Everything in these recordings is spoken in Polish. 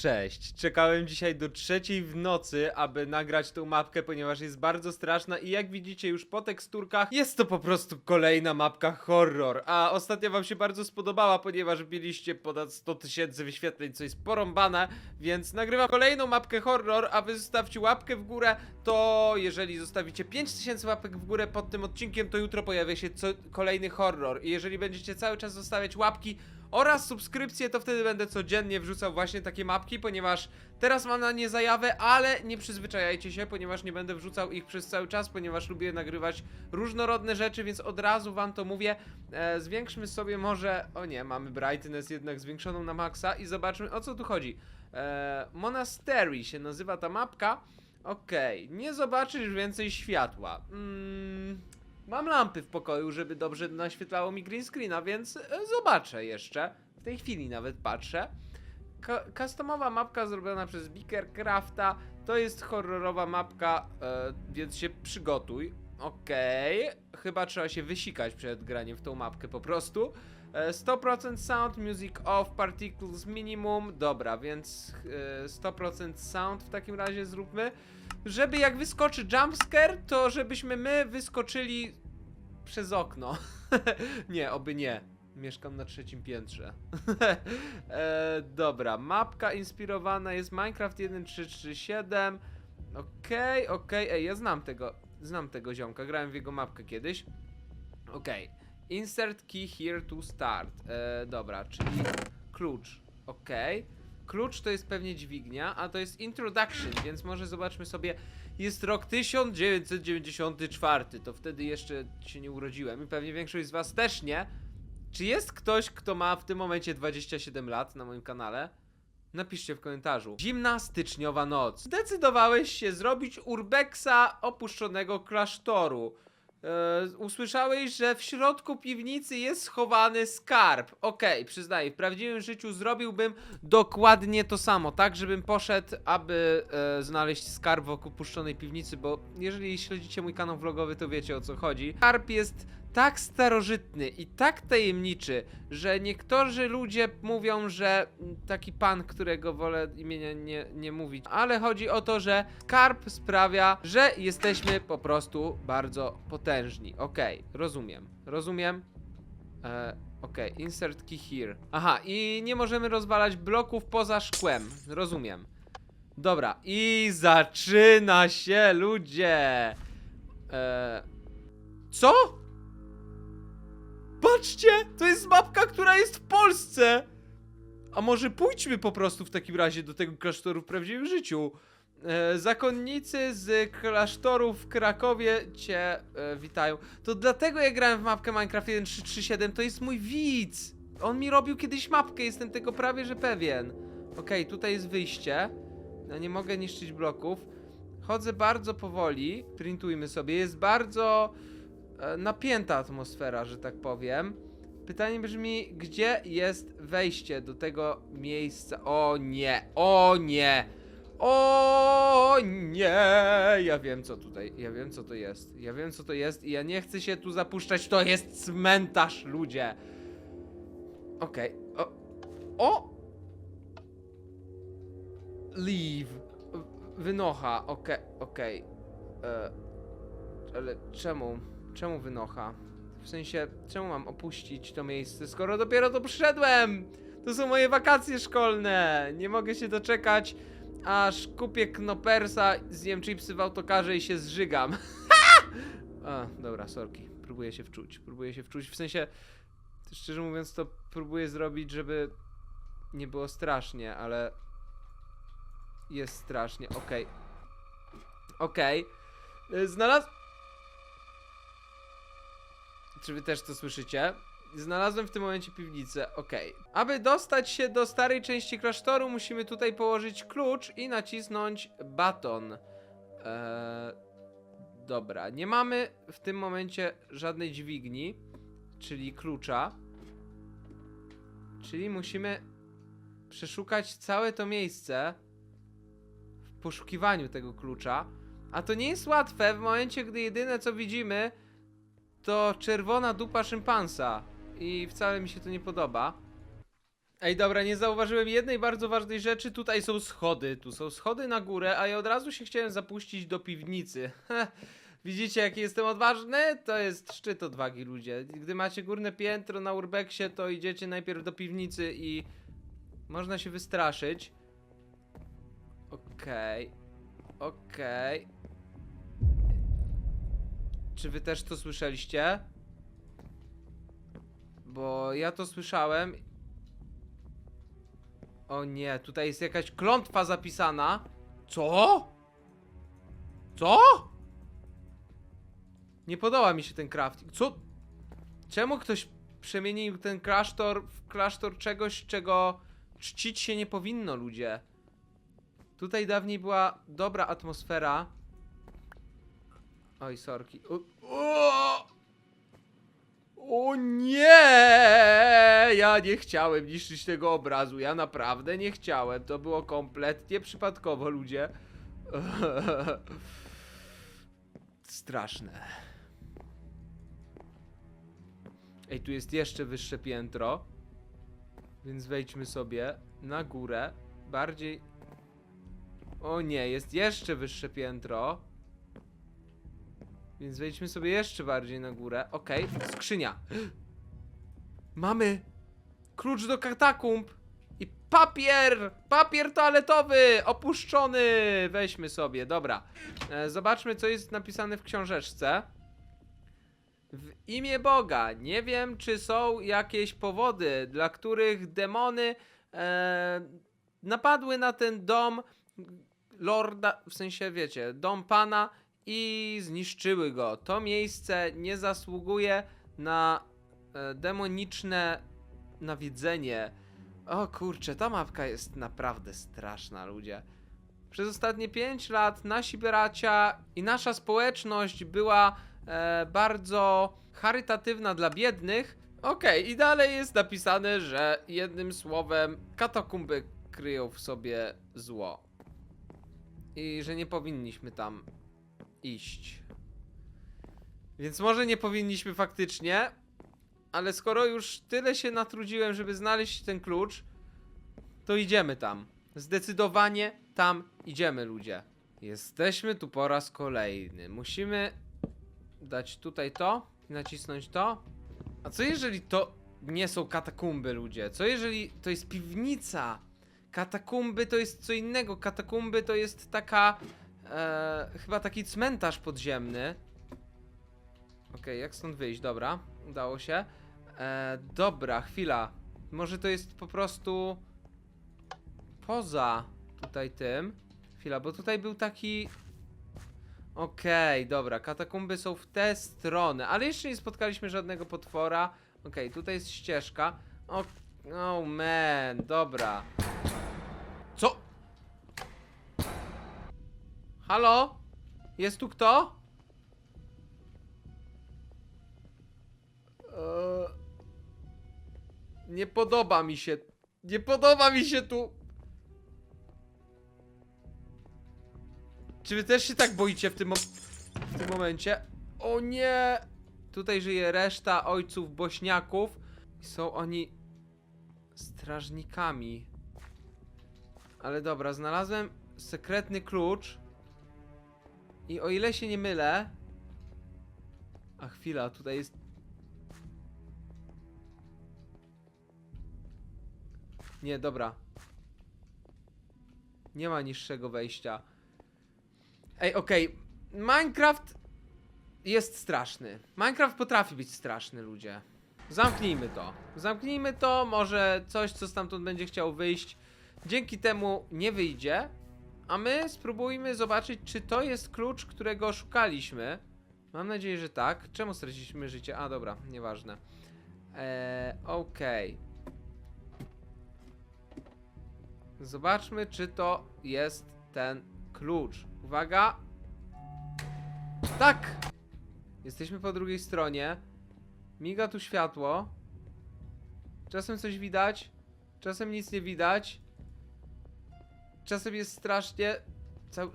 Cześć. Czekałem dzisiaj do trzeciej w nocy, aby nagrać tą mapkę, ponieważ jest bardzo straszna i jak widzicie już po teksturkach, jest to po prostu kolejna mapka horror. A ostatnia wam się bardzo spodobała, ponieważ mieliście ponad 100 tysięcy wyświetleń, co jest porąbane, więc nagrywam kolejną mapkę horror, a wy zostawcie łapkę w górę, to jeżeli zostawicie 5000 łapek w górę pod tym odcinkiem, to jutro pojawia się kolejny horror. I jeżeli będziecie cały czas zostawiać łapki, oraz subskrypcje, to wtedy będę codziennie wrzucał właśnie takie mapki, ponieważ teraz mam na nie zajawę, ale nie przyzwyczajajcie się, ponieważ nie będę wrzucał ich przez cały czas, ponieważ lubię nagrywać różnorodne rzeczy, więc od razu wam to mówię. E, zwiększmy sobie może, o nie, mamy brightness jednak zwiększoną na maksa i zobaczmy o co tu chodzi. E, Monastery się nazywa ta mapka. Okej, nie zobaczysz więcej światła. Mm, Mam lampy w pokoju, żeby dobrze naświetlało mi green screena, więc e, zobaczę jeszcze. W tej chwili nawet patrzę. Ka- Customowa mapka zrobiona przez Beaker Crafta. To jest horrorowa mapka, e, więc się przygotuj. Okej, chyba trzeba się wysikać przed graniem w tą mapkę po prostu. E, 100% sound, music off, particles minimum. Dobra, więc e, 100% sound w takim razie zróbmy. Żeby jak wyskoczy jumpscare, to żebyśmy my wyskoczyli przez okno. nie, oby nie. Mieszkam na trzecim piętrze. e, dobra, mapka inspirowana jest Minecraft 1337. Okej, okej, ej, ja znam tego, znam tego ziomka, grałem w jego mapkę kiedyś. Okej, insert key here to start. E, dobra, czyli klucz, okej. Klucz to jest pewnie dźwignia, a to jest introduction, więc może zobaczmy sobie. Jest rok 1994, to wtedy jeszcze się nie urodziłem i pewnie większość z was też nie. Czy jest ktoś, kto ma w tym momencie 27 lat na moim kanale? Napiszcie w komentarzu. Zimna styczniowa noc. Zdecydowałeś się zrobić urbeksa opuszczonego klasztoru. E, usłyszałeś, że w środku piwnicy jest schowany skarb. Okej, przyznaję, w prawdziwym życiu zrobiłbym dokładnie to samo, tak żebym poszedł, aby e, znaleźć skarb w opuszczonej piwnicy, bo jeżeli śledzicie mój kanał vlogowy, to wiecie o co chodzi. Skarb jest tak starożytny i tak tajemniczy, że niektórzy ludzie mówią, że taki pan, którego wolę imienia nie, nie mówić, ale chodzi o to, że skarb sprawia, że jesteśmy po prostu bardzo potężni. Okej, rozumiem, rozumiem. E, Okej, insert key here. Aha, i nie możemy rozwalać bloków poza szkłem. Rozumiem. Dobra, i zaczyna się, ludzie! E, co? Patrzcie! To jest mapka, która jest w Polsce! A może pójdźmy po prostu w takim razie do tego klasztoru w prawdziwym życiu? E, zakonnicy z klasztoru w Krakowie cię e, witają. To dlatego ja grałem w mapkę Minecraft 1337, to jest mój widz! On mi robił kiedyś mapkę, jestem tego prawie że pewien. Okej, tutaj jest wyjście. Ja nie mogę niszczyć bloków. Chodzę bardzo powoli. Printujmy sobie. Jest bardzo napięta atmosfera, że tak powiem. Pytanie brzmi, gdzie jest wejście do tego miejsca? O nie, o nie, o nie! Ja wiem co tutaj, ja wiem co to jest. Ja wiem co to jest i ja nie chcę się tu zapuszczać. To jest cmentarz, ludzie. Okej, o, o! Leave. Wynocha, okej, okej. E, Ale czemu? Czemu wynocha? W sensie, czemu mam opuścić to miejsce, skoro dopiero tu przyszedłem? To są moje wakacje szkolne. Nie mogę się doczekać, aż kupię knopersa, zjem chipsy w autokarze i się zżygam. A, dobra, sorki. Próbuję się wczuć. Próbuję się wczuć. W sensie, szczerze mówiąc, to próbuję zrobić, żeby nie było strasznie, ale jest strasznie. Okej. Okej. Y, Znalazł. Czy wy też to słyszycie? Znalazłem w tym momencie piwnicę, okej. Aby dostać się do starej części klasztoru, musimy tutaj położyć klucz i nacisnąć baton. Eee, dobra, nie mamy w tym momencie żadnej dźwigni, czyli klucza. Czyli musimy przeszukać całe to miejsce w poszukiwaniu tego klucza. A to nie jest łatwe w momencie, gdy jedyne co widzimy to czerwona dupa szympansa. I wcale mi się to nie podoba. Ej, dobra, nie zauważyłem jednej bardzo ważnej rzeczy. Tutaj są schody. Tu są schody na górę, a ja od razu się chciałem zapuścić do piwnicy. Widzicie, jaki jestem odważny? To jest szczyt odwagi, ludzie. Gdy macie górne piętro na urbexie, to idziecie najpierw do piwnicy i można się wystraszyć. Okej. Okej. Czy wy też to słyszeliście? Bo ja to słyszałem. O nie, tutaj jest jakaś klątwa zapisana. Co? Co? Nie podoba mi się ten crafting. Co? Czemu ktoś przemienił ten klasztor w klasztor czegoś, czego czcić się nie powinno, ludzie? Tutaj dawniej była dobra atmosfera. Oj, sorki. O, o! o nie! Ja nie chciałem niszczyć tego obrazu. Ja naprawdę nie chciałem. To było kompletnie przypadkowo, ludzie. Straszne. Ej, tu jest jeszcze wyższe piętro. Więc wejdźmy sobie na górę. Bardziej. O nie, jest jeszcze wyższe piętro. Więc wejdźmy sobie jeszcze bardziej na górę. Okej, skrzynia. Mamy klucz do katakumb i papier! Papier toaletowy! Opuszczony! Weźmy sobie, dobra. E, zobaczmy, co jest napisane w książeczce. W imię Boga. Nie wiem, czy są jakieś powody, dla których demony e, napadły na ten dom lorda, w sensie wiecie, dom pana i zniszczyły go. To miejsce nie zasługuje na e, demoniczne nawiedzenie. O kurczę, ta mapka jest naprawdę straszna, ludzie. Przez ostatnie 5 lat nasi bracia i nasza społeczność była e, bardzo charytatywna dla biednych. Okej, i dalej jest napisane, że jednym słowem katakumby kryją w sobie zło. I że nie powinniśmy tam iść. Więc może nie powinniśmy faktycznie, ale skoro już tyle się natrudziłem, żeby znaleźć ten klucz, to idziemy tam. Zdecydowanie tam idziemy, ludzie. Jesteśmy tu po raz kolejny. Musimy dać tutaj to i nacisnąć to. A co jeżeli to nie są katakumby, ludzie? Co jeżeli to jest piwnica? Katakumby to jest co innego. Katakumby to jest taka. E, chyba taki cmentarz podziemny. Okej, jak stąd wyjść? Dobra, udało się. E, dobra, chwila. Może to jest po prostu poza tutaj tym. Chwila, bo tutaj był taki. Okej, dobra, katakumby są w tę stronę, ale jeszcze nie spotkaliśmy żadnego potwora. Okej, tutaj jest ścieżka. O, oh man, dobra. Co? Halo? Jest tu kto? Eee, nie podoba mi się. Nie podoba mi się tu. Czy wy też się tak boicie w tym, w tym momencie? O nie! Tutaj żyje reszta ojców bośniaków. Są oni strażnikami. Ale dobra, znalazłem sekretny klucz. I o ile się nie mylę. A chwila, tutaj jest. Nie, dobra. Nie ma niższego wejścia. Ej, okej. Minecraft jest straszny. Minecraft potrafi być straszny, ludzie. Zamknijmy to. Zamknijmy to, może coś, co stamtąd będzie chciał wyjść, dzięki temu nie wyjdzie. A my spróbujmy zobaczyć, czy to jest klucz, którego szukaliśmy. Mam nadzieję, że tak. Czemu straciliśmy życie? A, dobra, nieważne. Eee, okej. Zobaczmy, czy to jest ten klucz. Uwaga. Tak! Jesteśmy po drugiej stronie. Miga tu światło. Czasem coś widać, czasem nic nie widać. Czasem jest strasznie.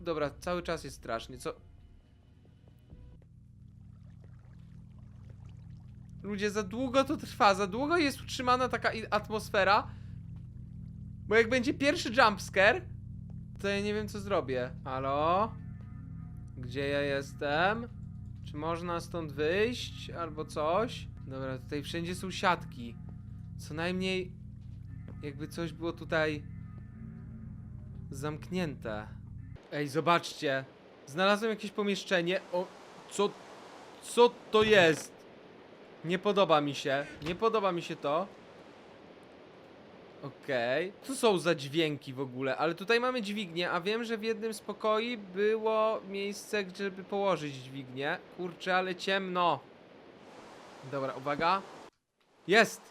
Dobra, cały czas jest strasznie. Co? Ludzie, za długo to trwa, za długo jest utrzymana taka atmosfera. Bo jak będzie pierwszy jumpscare, to ja nie wiem co zrobię. Halo? Gdzie ja jestem? Czy można stąd wyjść? Albo coś? Dobra, tutaj wszędzie są siatki. Co najmniej jakby coś było tutaj zamknięte. Ej, zobaczcie. Znalazłem jakieś pomieszczenie. O, co, co to jest? Nie podoba mi się. Nie podoba mi się to. Okej. Co są za dźwięki w ogóle? Ale tutaj mamy dźwignię, a wiem, że w jednym z pokoi było miejsce, żeby położyć dźwignię. Kurczę, ale ciemno. Dobra, uwaga. Jest!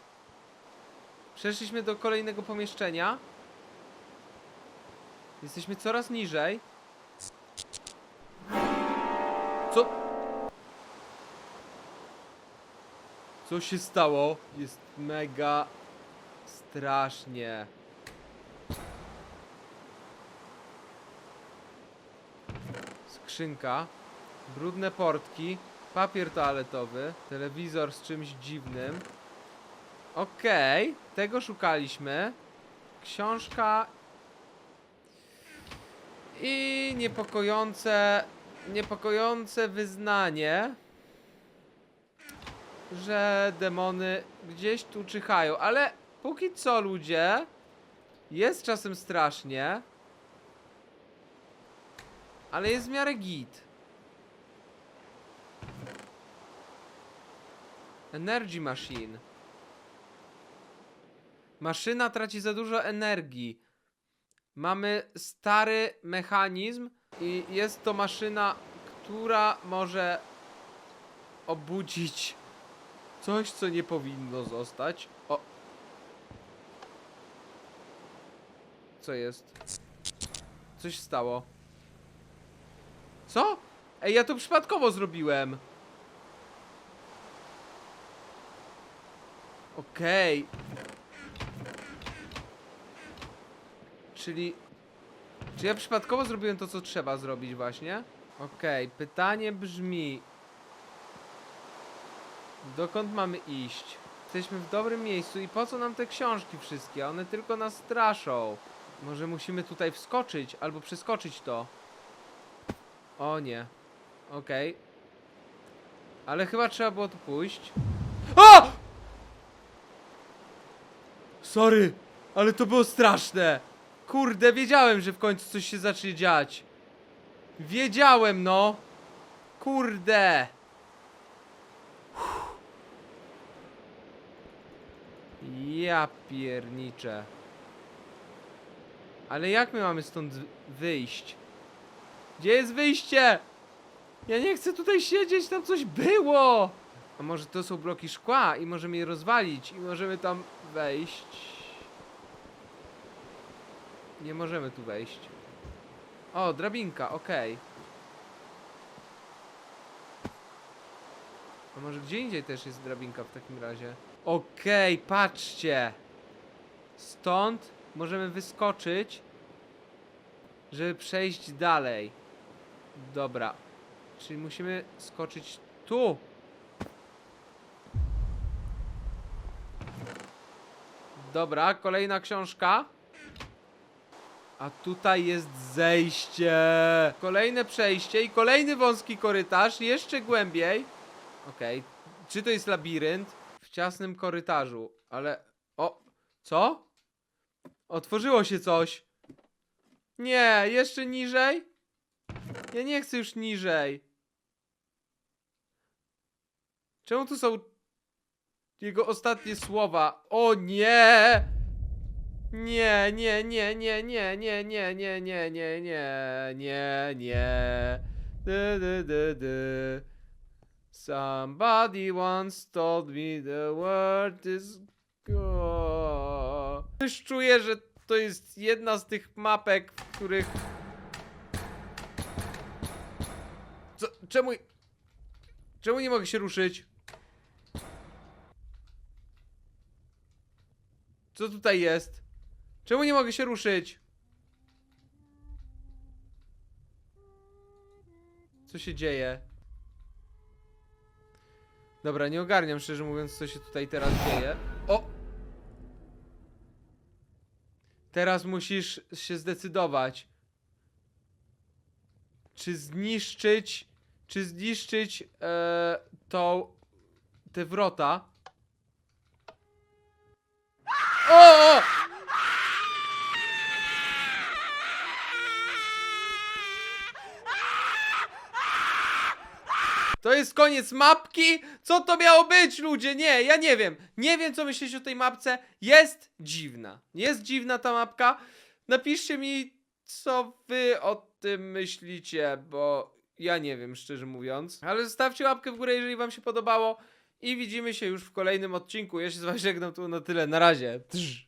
Przeszliśmy do kolejnego pomieszczenia. Jesteśmy coraz niżej. Co? Co się stało? Jest mega strasznie. Skrzynka, brudne portki, papier toaletowy, telewizor z czymś dziwnym. Okej, tego szukaliśmy. Książka i niepokojące, niepokojące wyznanie, że demony gdzieś tu czyhają, ale póki co ludzie, jest czasem strasznie, ale jest w miarę git. Energy Machine. Maszyna traci za dużo energii. Mamy stary mechanizm i jest to maszyna, która może obudzić coś, co nie powinno zostać. O. Co jest? Coś stało. Co? Ej, ja to przypadkowo zrobiłem. Okej. Czyli... Czy ja przypadkowo zrobiłem to, co trzeba zrobić właśnie? Okej, pytanie brzmi... Dokąd mamy iść? Jesteśmy w dobrym miejscu i po co nam te książki wszystkie? One tylko nas straszą. Może musimy tutaj wskoczyć albo przeskoczyć to. O nie. Okej. Ale chyba trzeba było tu pójść. O! Sorry, ale to było straszne. Kurde, wiedziałem, że w końcu coś się zacznie dziać. Wiedziałem, no. Kurde. Ja pierniczę. Ale jak my mamy stąd wyjść? Gdzie jest wyjście? Ja nie chcę tutaj siedzieć, tam coś było! A może to są bloki szkła i możemy je rozwalić i możemy tam wejść? Nie możemy tu wejść. O, drabinka, okej. A może gdzie indziej też jest drabinka w takim razie? Okej, patrzcie! Stąd możemy wyskoczyć, żeby przejść dalej. Dobra. Czyli musimy skoczyć tu. Dobra, kolejna książka. A tutaj jest zejście. Kolejne przejście i kolejny wąski korytarz, jeszcze głębiej. Okej. Czy to jest labirynt? W ciasnym korytarzu, ale... O! Co? Otworzyło się coś. Nie, jeszcze niżej? Ja nie chcę już niżej. Czemu tu są jego ostatnie słowa? O nie! Nie, nie, nie, nie, nie, nie, nie, nie, nie, nie, nie, nie, nie. Du, du, du, du. Somebody once told me the world is go. Już czuję, że to jest jedna z tych mapek, w których. Co? Czemu. Czemu nie mogę się ruszyć? Co tutaj jest? Czemu nie mogę się ruszyć? Co się dzieje? Dobra, nie ogarniam szczerze mówiąc, co się tutaj teraz dzieje. O! Teraz musisz się zdecydować. Czy zniszczyć, czy zniszczyć e, tą, te wrota. O! o! To jest koniec mapki? Co to miało być, ludzie? Nie, ja nie wiem. Nie wiem, co myślicie o tej mapce. Jest dziwna. Jest dziwna ta mapka. Napiszcie mi, co wy o tym myślicie, bo ja nie wiem, szczerze mówiąc. Ale zostawcie łapkę w górę, jeżeli wam się podobało. I widzimy się już w kolejnym odcinku. Ja się z wami żegnam tu na tyle. Na razie. Trz.